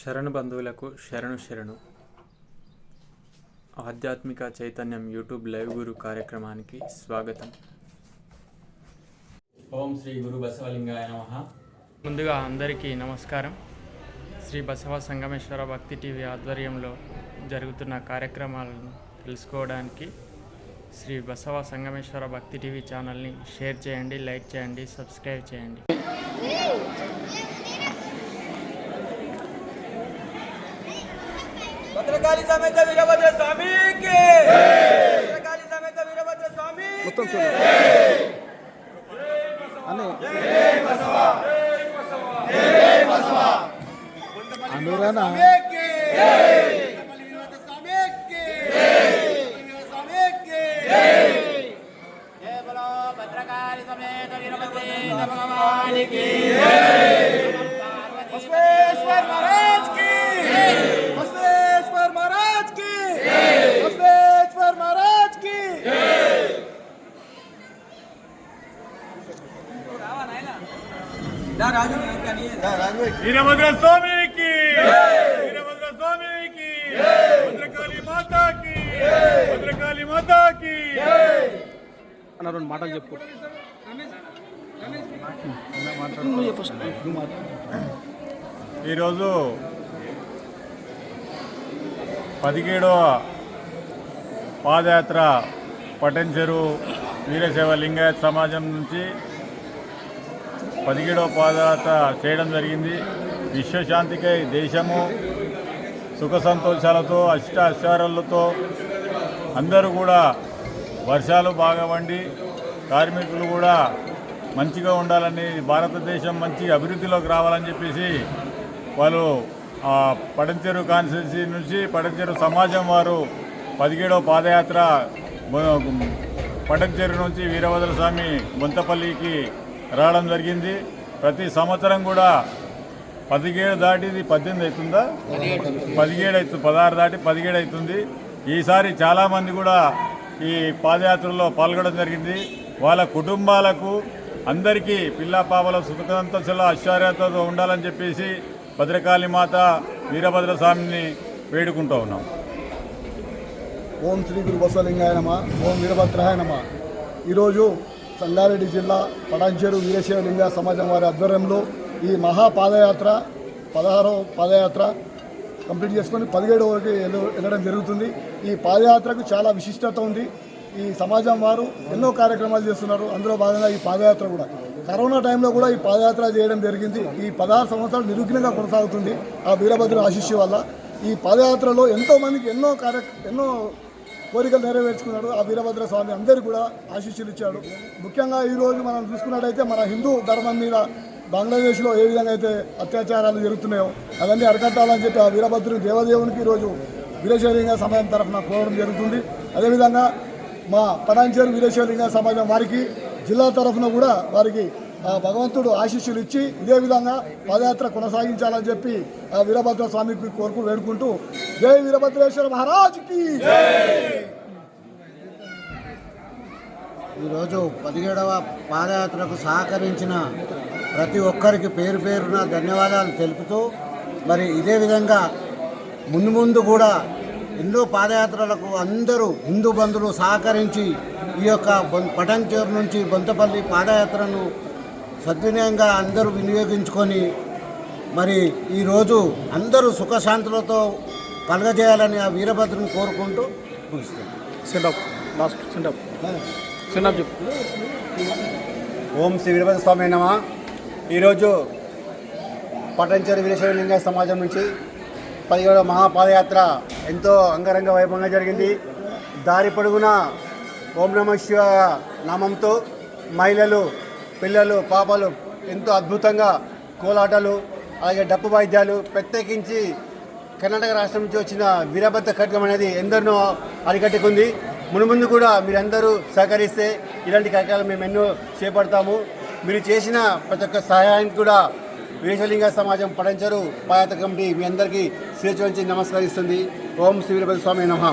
శరణు బంధువులకు శరణు శరణు. ఆధ్యాత్మిక చైతన్యం యూట్యూబ్ లైవ్ గురు కార్యక్రమానికి స్వాగతం. ఓం శ్రీ గురు బసవలింగాయ నమ. ముందుగా అందరికీ నమస్కారం. శ్రీ బసవ సంగమేశ్వర భక్తి టీవీ ఆధ్వర్యంలో జరుగుతున్న కార్యక్రమాలను తెలుసుకోవడానికి శ్రీ బసవ సంగమేశ్వర భక్తి టీవీ ఛానల్ని షేర్ చేయండి లైక్ చేయండి సబ్స్క్రైబ్ చేయండి. భద్రకాళి సమేత వీరభద్ర స్వామికి! భద్రకాళి సమేత వీరభద్ర స్వామి మొత్తం చూడండి అని అనురానా స్వామికి! భద్రకాళి సమేత వీరభద్ర భగవానికి! వీరభద్ర స్వామికి వీరభద్ర స్వామికి భద్రకాళి మాతాకి! భద్రకాళి మాతాకి! అన్న రెండు మాటలు చెప్పు. ఈరోజు పదిహేడవ పాదయాత్ర పటంచెరు వీరశైవ లింగాయత్ సమాజం నుంచి పదిహేడవ పాదయాత్ర చేయడం జరిగింది. విశ్వశాంతికై దేశము సుఖ సంతోషాలతో అష్ట అశ్చారాలతో అందరూ కూడా వర్షాలు బాగా వండి కార్మికులు కూడా మంచిగా ఉండాలని భారతదేశం మంచి అభివృద్ధిలోకి రావాలని చెప్పేసి వాళ్ళు ఆ పడంచెరు కాన్స్టిట్యున్సీ నుంచి పడంచెరు సమాజం వారు పదిహేడవ పాదయాత్ర పడంచెరు నుంచి వీరభద్ర స్వామి బొంతపల్లికి రావడం జరిగింది. ప్రతి సంవత్సరం కూడా పదిహేడు దాటిది పద్దెనిమిది అవుతుందా? పదిహేడు అవుతుంది పదహారు దాటి పదిహేడు అవుతుంది. ఈసారి చాలామంది కూడా ఈ పాదయాత్రలో పాల్గొనడం జరిగింది. వాళ్ళ కుటుంబాలకు అందరికీ పిల్ల పాపల సుఖంతలో ఐశ్వర్యతతో ఉండాలని చెప్పేసి భద్రకాళి మాత వీరభద్ర స్వామిని వేడుకుంటూ ఉన్నాం. ఓం శ్రీ గురు బసలింగాయనమ ఓం వీరభద్రాయనమ ఈరోజు సంగారెడ్డి జిల్లా పడాంచేరు వీరశైవ లింగ సమాజం వారి ఆధ్వర్యంలో ఈ మహా పాదయాత్ర పదహారవ పాదయాత్ర కంప్లీట్ చేసుకొని పదిహేడు వరకు వెళ్ళడం జరుగుతుంది. ఈ పాదయాత్రకు చాలా విశిష్టత ఉంది. ఈ సమాజం వారు ఎన్నో కార్యక్రమాలు చేస్తున్నారు. అందులో భాగంగా ఈ పాదయాత్ర కూడా. కరోనా టైంలో కూడా ఈ పాదయాత్ర చేయడం జరిగింది. ఈ పదహారు సంవత్సరాలు నిరుగ్నంగా కొనసాగుతుంది ఆ వీరభద్రుడు ఆశిష్య వల్ల. ఈ పాదయాత్రలో ఎంతో మందికి ఎన్నో కార్య ఎన్నో కోరికలు నెరవేర్చుకున్నాడు. ఆ వీరభద్ర స్వామి అందరికీ కూడా ఆశీస్సులు ఇచ్చాడు. ముఖ్యంగా ఈరోజు మనం చూసుకున్నట్టయితే మన హిందూ ధర్మం మీద బంగ్లాదేశ్లో ఏ విధంగా అయితే అత్యాచారాలు జరుగుతున్నాయో అవన్నీ అరికట్టాలని చెప్పి ఆ వీరభద్రుని దేవదేవునికి ఈరోజు వీరేశ్వరంగా సమాజం తరఫున కోరడం జరుగుతుంది. అదేవిధంగా మా పటాంచేరు వీరేశ్వరంగా సమాజం వారికి జిల్లా తరఫున కూడా వారికి భగవంతుడు ఆశీస్సులు ఇచ్చి ఇదే విధంగా పాదయాత్ర కొనసాగించాలని చెప్పి వీరభద్ర స్వామికి కోరుకు వేడుకుంటూ జై వీరభద్రేశ్వర మహారాజుకి ఈరోజు పదిహేడవ పాదయాత్రకు సహకరించిన ప్రతి ఒక్కరికి పేరు పేరున ధన్యవాదాలు తెలుపుతూ మరి ఇదే విధంగా ముందు ముందు కూడా ఎన్నో పాదయాత్రలకు అందరూ హిందూ బంధువులు సహకరించి ఈ యొక్క పటంచేరు నుంచి బొంతపల్లి పాదయాత్రను సద్వినియంగా అందరూ వినియోగించుకొని మరి ఈరోజు అందరూ సుఖశాంతులతో కలగజేయాలని ఆ వీరభద్రుని కోరుకుంటూ ముగిస్తాను లాస్ట్ చెప్పు ఓం శ్రీ వీరభద్ర స్వామి నమ. ఈరోజు పట్టంచేరు వీరశైవలింగ సమాజం నుంచి పదిహేడవ మహాపాదయాత్ర ఎంతో అంగరంగ వైభవంగా జరిగింది. దారి పొడుగున ఓం నమ శివ నామంతో మహిళలు పిల్లలు పాపలు ఎంతో అద్భుతంగా కోలాటలు అలాగే డప్పు వాయిద్యాలు ప్రత్యేకించి కర్ణాటక రాష్ట్రం నుంచి వచ్చిన వీరభద్ర కార్యక్రమం అనేది ఎందరినో అరికట్టుకుంది. మునుముందు కూడా మీరందరూ సహకరిస్తే ఇలాంటి కార్యక్రమాలు మేము ఎన్నో చేపడతాము. మీరు చేసిన ప్రతి ఒక్క సహాయానికి కూడా వీరేశలింగ సమాజం పడంచరు. పాయాత కమిటీ మీ అందరికీ స్వేచ్ఛ నమస్కరిస్తుంది. ఓం శ్రీ వీరభద్ర స్వామి నమ.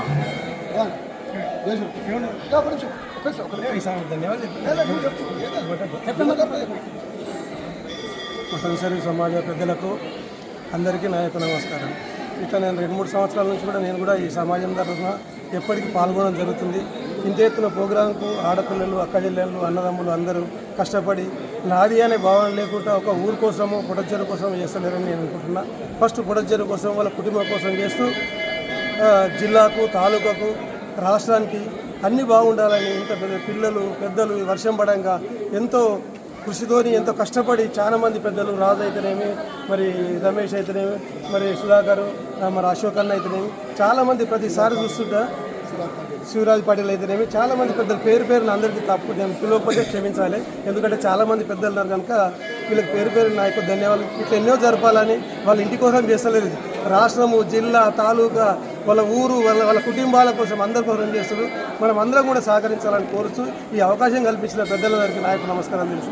తప్పనిసరి సమాజ పెద్దలకు అందరికీ నా యొక్క నమస్కారం ఇట్లా నేను రెండు మూడు సంవత్సరాల నుంచి కూడా నేను కూడా ఈ సమాజం తరఫున ఎప్పటికీ పాల్గొనడం జరుగుతుంది ఇంత ఎత్తున ప్రోగ్రాంకు ఆడపిల్లలు అక్క చెల్లెళ్ళు అన్నదమ్ములు అందరూ కష్టపడి నాది అనే భావన లేకుండా ఒక ఊరు కోసము పుడచెరు కోసం చేస్తలేరని నేను అనుకుంటున్నా. ఫస్ట్ పుడచెరు కోసం వాళ్ళ కుటుంబం కోసం చేస్తూ జిల్లాకు తాలూకాకు రాష్ట్రానికి అన్నీ బాగుండాలని ఇంత పెద్ద పిల్లలు పెద్దలు వర్షం పడంగా ఎంతో కృషితోని ఎంతో కష్టపడి చాలా మంది పెద్దలు రాజు అయితేనేమి మరి రమేష్ అయితేనేమి మరి సుధాకర్ మరి అశోక్ అన్న అయితేనేమి చాలామంది ప్రతిసారి చూస్తుంటా. శివరాజ్ పాటిల్ అయితేనేమి చాలామంది పెద్దలు పేరు పేరున అందరికీ తప్పు నేను పిలవకపోతే క్షమించాలి. ఎందుకంటే చాలామంది పెద్దలు ఉన్నారు కనుక వీళ్ళకి పేరు పేరు నా యొక్క ధన్యవాదాలు. ఇట్లా ఎన్నో జరపాలని వాళ్ళ ఇంటి కోసం చేస్తలేదు. రాష్ట్రము జిల్లా తాలూకా వాళ్ళ ఊరు వాళ్ళ వాళ్ళ కుటుంబాల కోసం అందరి కోసం చేస్తారు మనం అందరం కూడా సహకరించాలని కోరుతూ ఈ అవకాశం కల్పించిన పెద్దలందరికీ నా యొక్క నమస్కారం తెలుసు